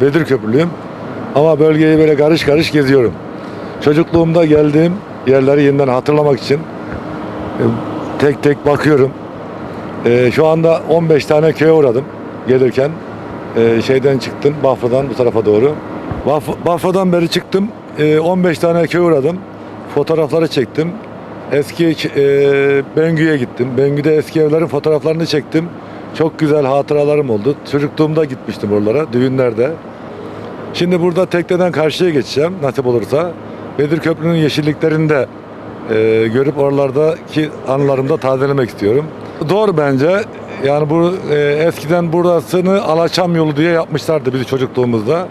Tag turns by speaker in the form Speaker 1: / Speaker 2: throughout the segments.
Speaker 1: Bedir Köprülüyüm. Ama bölgeyi böyle karış karış geziyorum. Çocukluğumda geldiğim yerleri yeniden hatırlamak için e, tek tek bakıyorum. E, şu anda 15 tane köye uğradım gelirken. E, şeyden çıktım, Bafra'dan bu tarafa doğru. Baf- Bafra'dan beri çıktım, e, 15 tane köye uğradım. Fotoğrafları çektim. Eski e, Bengü'ye gittim. Bengü'de eski evlerin fotoğraflarını çektim. Çok güzel hatıralarım oldu. Çocukluğumda gitmiştim oralara, düğünlerde. Şimdi burada tekneden karşıya geçeceğim nasip olursa. Bedir Köprü'nün yeşilliklerini de e, görüp oralardaki anılarımı da tazelemek istiyorum. Doğru bence. Yani bu e, eskiden burasını Alaçam yolu diye yapmışlardı biz çocukluğumuzda.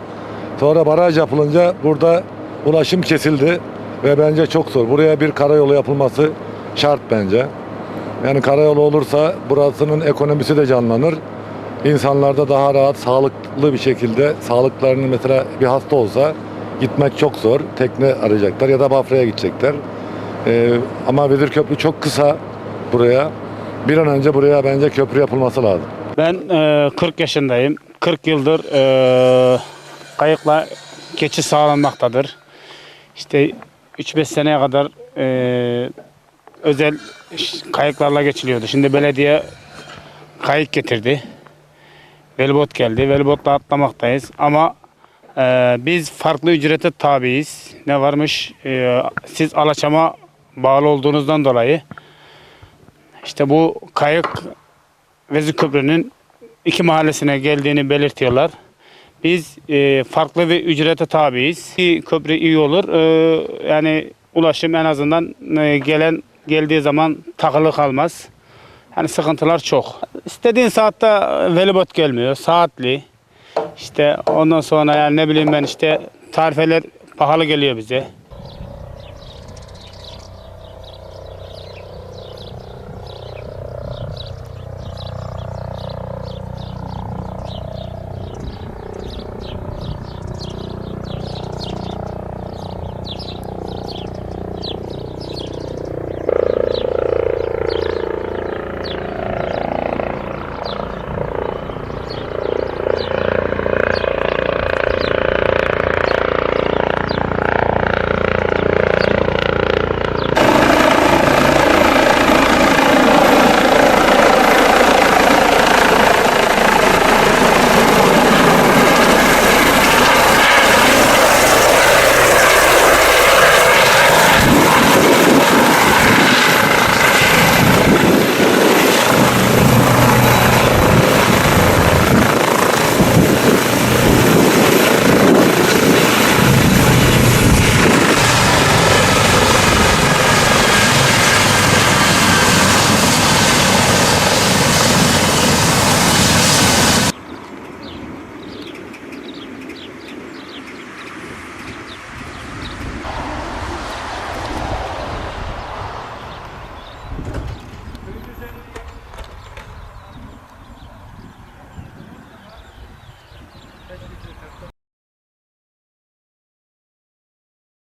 Speaker 1: Sonra baraj yapılınca burada ulaşım kesildi ve bence çok zor. Buraya bir karayolu yapılması şart bence. Yani karayolu olursa burasının ekonomisi de canlanır. İnsanlar da daha rahat, sağlıklı bir şekilde sağlıklarını mesela bir hasta olsa gitmek çok zor. Tekne arayacaklar ya da Bafra'ya gidecekler. Ee, ama Bedir Köprü çok kısa buraya. Bir an önce buraya bence köprü yapılması lazım.
Speaker 2: Ben e, 40 yaşındayım. 40 yıldır e, kayıkla geçi sağlanmaktadır. İşte 3-5 seneye kadar e, özel kayıklarla geçiliyordu. Şimdi belediye kayık getirdi. Velibot geldi. Velibotla atlamaktayız. Ama e, biz farklı ücrete tabiiz. Ne varmış? E, siz Alaçam'a bağlı olduğunuzdan dolayı işte bu kayık Vezir Köprü'nün iki mahallesine geldiğini belirtiyorlar. Biz e, farklı bir ücrete tabiiz. Köprü iyi olur. E, yani ulaşım en azından e, gelen geldiği zaman takılı kalmaz. Yani sıkıntılar çok. İstediğin saatte velibot gelmiyor. Saatli. İşte ondan sonra yani ne bileyim ben işte tarifeler pahalı geliyor bize.